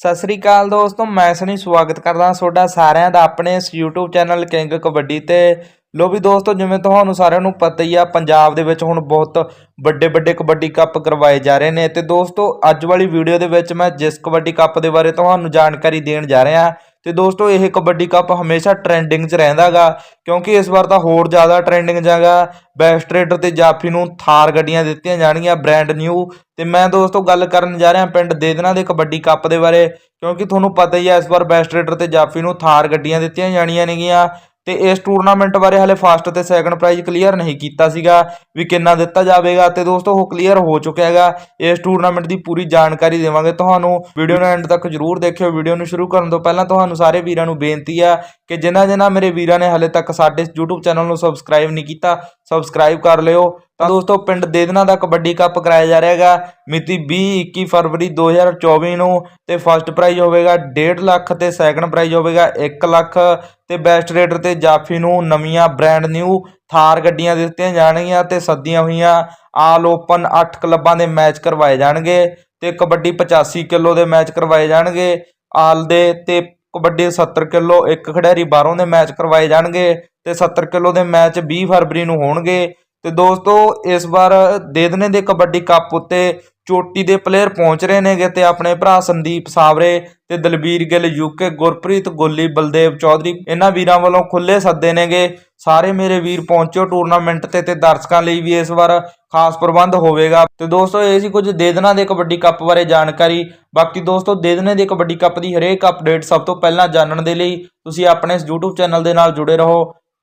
ਸਤਿ ਸ੍ਰੀ ਅਕਾਲ ਦੋਸਤੋ, ਮੈਂ ਸਨੀ ਸਵਾਗਤ ਕਰਦਾ ਤੁਹਾਡਾ ਸਾਰਿਆਂ ਦਾ ਆਪਣੇ ਇਸ YouTube ਚੈਨਲ ਕਿੰਗ ਕਬੱਡੀ ਤੇ। ਲੋ ਵੀ ਦੋਸਤੋ, ਜਿਵੇਂ ਤੁਹਾਨੂੰ ਸਾਰਿਆਂ ਨੂੰ ਪਤਾ ਹੀ ਆ, ਪੰਜਾਬ ਦੇ ਵਿੱਚ ਹੁਣ ਬਹੁਤ ਵੱਡੇ ਵੱਡੇ ਕਬੱਡੀ ਕੱਪ ਕਰਵਾਏ ਜਾ ਰਹੇ ਨੇ। ਤੇ ਦੋਸਤੋ, ਅੱਜ ਵਾਲੀ ਵੀਡੀਓ ਦੇ ਵਿੱਚ ਮੈਂ ਜਿਸ ਕਬੱਡੀ ਕੱਪ ਦੇ ਬਾਰੇ ਤੁਹਾਨੂੰ ਜਾਣਕਾਰੀ ਦੇਣ ਜਾ ਰਿਹਾ ਤੇ ਦੋਸਤੋ, ਇਹ ਕਬੱਡੀ ਕੱਪ ਹਮੇਸ਼ਾ ਟ੍ਰੈਂਡਿੰਗ 'ਚ ਰਹਿੰਦਾਗਾ, ਕਿਉਂਕਿ ਇਸ ਵਾਰ ਤਾਂ ਹੋਰ ਜ਼ਿਆਦਾ ਟ੍ਰੈਂਡਿੰਗ 'ਚ ਹੈਗਾ। ਬੈਸਟ ਰੇਡਰ ਤੇ ਜਾਫੀ ਨੂੰ ਥਾਰ ਗੱਡੀਆਂ ਦਿੱਤੀਆਂ ਜਾਣਗੀਆਂ ਬ੍ਰਾਂਡ ਨਿਊ ਤੇ ਮੈਂ ਦੋਸਤੋ, ਗੱਲ ਕਰਨ ਜਾ ਰਿਹਾ ਪਿੰਡ ਦੇਦਨਾ ਦੇ ਕਬੱਡੀ ਕੱਪ ਦੇ ਬਾਰੇ, ਕਿਉਂਕਿ ਤੁਹਾਨੂੰ ਪਤਾ ਹੀ ਹੈ ਇਸ ਵਾਰ ਬੈਸਟ ਰੇਡਰ ਤੇ ਜਾਫੀ ਨੂੰ ਥਾਰ ਗੱਡੀਆਂ ਦਿੱਤੀਆਂ ਜਾਣੀਆਂ ਨੇਗੀਆਂ। ਤੇ ਇਸ ਟੂਰਨਾਮੈਂਟ ਬਾਰੇ ਹਲੇ ਫਸਟ ਤੇ ਸੈਕੰਡ ਪ੍ਰਾਈਜ਼ ਕਲੀਅਰ ਨਹੀਂ ਕੀਤਾ ਸੀਗਾ ਵੀ ਕਿੰਨਾ ਦਿੱਤਾ ਜਾਵੇਗਾ ਤੇ ਦੋਸਤੋ ਉਹ ਕਲੀਅਰ ਹੋ ਚੁੱਕਿਆ ਹੈਗਾ। ਇਸ ਟੂਰਨਾਮੈਂਟ ਦੀ ਪੂਰੀ ਜਾਣਕਾਰੀ ਦੇਵਾਂਗੇ। ਤੁਹਾਨੂੰ ਵੀਡੀਓ ਨੂੰ ਐਂਡ ਤੱਕ ਜਰੂਰ ਦੇਖਿਓ। ਵੀਡੀਓ ਨੂੰ ਸ਼ੁਰੂ ਕਰਨ ਤੋਂ ਪਹਿਲਾਂ ਤੁਹਾਨੂੰ ਸਾਰੇ ਵੀਰਾਂ ਨੂੰ ਬੇਨਤੀ ਆ ਕਿ ਜਿਨ੍ਹਾਂ ਜਿਨ੍ਹਾਂ ਮੇਰੇ ਵੀਰਾਂ ਨੇ ਹਲੇ ਤੱਕ ਸਾਡੇ ਇਸ YouTube ਚੈਨਲ ਨੂੰ ਸਬਸਕ੍ਰਾਈਬ ਨਹੀਂ ਕੀਤਾ ਸਬਸਕ੍ਰਾਈਬ ਕਰ ਲਿਓ। ਤਾਂ ਦੋਸਤੋ ਪਿੰਡ ਦੇਦਨਾ ਦਾ ਕਬੱਡੀ ਕੱਪ ਕਰਾਇਆ ਜਾ ਰਿਹਾ ਹੈਗਾ। ਮਿਤੀ 20 21 ਫਰਵਰੀ 2024 ਨੂੰ ਤੇ ਫਸਟ ਪ੍ਰਾਈਜ਼ ਹੋਵੇਗਾ 1.5 ਲੱਖ ਤੇ ਸੈਕੰਡ ਪ੍ਰਾਈਜ਼ ਹੋਵੇਗਾ 1 ਲੱਖ ਤੇ ਬੈਸਟ ਰੇਡਰ ਤੇ ਜਾਫੀ ਨੂੰ ਨਵੀਆਂ ਬ੍ਰਾਂਡ ਨਿਊ ਥਾਰ ਗੱਡੀਆਂ ਦਿੱਤੀਆਂ ਜਾਣਗੀਆਂ ਤੇ ਸੱਦੀਆਂ ਹੋਈਆਂ ਆਲ ਓਪਨ 8 ਕਲੱਬਾਂ ਦੇ ਮੈਚ ਕਰਵਾਏ ਜਾਣਗੇ ਤੇ ਕਬੱਡੀ 85 ਕਿਲੋ ਦੇ ਮੈਚ ਕਰਵਾਏ ਜਾਣਗੇ। ਆਲ ਦੇ ਤੇ ਕਬੱਡੀ 70 ਕਿਲੋ, ਇੱਕ ਖਿਡਾਰੀ ਬਾਹਰੋਂ ਦੇ ਮੈਚ ਕਰਵਾਏ ਜਾਣਗੇ ਤੇ 70 ਕਿਲੋ ਦੇ ਮੈਚ 20 ਫਰਵਰੀ ਨੂੰ ਹੋਣਗੇ। ਤੇ ਦੋਸਤੋ, ਇਸ ਵਾਰ ਦੇਦਨੇ ਦੇ ਕਬੱਡੀ ਕੱਪ ਉੱਤੇ ਚੋਟੀ ਦੇ ਪਲੇਅਰ ਪਹੁੰਚ ਰਹੇ ਨੇਗੇ ਤੇ ਆਪਣੇ ਭਰਾ ਸੰਦੀਪ ਸਾਵਰੇ ਤੇ ਦਲਬੀਰ ਗਿੱਲ ਯੂਕੇ ਗੁਰਪ੍ਰੀਤ, ਗੋਲੀ, ਬਲਦੇਵ ਚੌਧਰੀ, ਇਹਨਾਂ ਵੀਰਾਂ ਵੱਲੋਂ ਖੁੱਲੇ ਸੱਦੇ ਨੇਗੇ। ਸਾਰੇ ਮੇਰੇ ਵੀਰ ਪਹੁੰਚੋ ਟੂਰਨਾਮੈਂਟ ਤੇ ਤੇ ਦਰਸ਼ਕਾਂ ਲਈ ਵੀ ਇਸ ਵਾਰ ਖਾਸ ਪ੍ਰਬੰਧ ਹੋਵੇਗਾ। ਤੇ ਦੋਸਤੋ, ਇਹ ਸੀ ਕੁਝ ਦੇਦਨਾ ਦੇ ਕਬੱਡੀ ਕੱਪ ਬਾਰੇ ਜਾਣਕਾਰੀ। ਬਾਕੀ ਦੋਸਤੋ ਦੇਦਨੇ ਦੇ ਕਬੱਡੀ ਕੱਪ ਦੀ ਹਰੇਕ ਅਪਡੇਟ ਸਭ ਤੋਂ ਪਹਿਲਾਂ ਜਾਣਨ ਦੇ ਲਈ ਤੁਸੀਂ ਆਪਣੇ ਇਸ YouTube ਚੈਨਲ ਦੇ ਨਾਲ ਜੁੜੇ ਰਹੋ।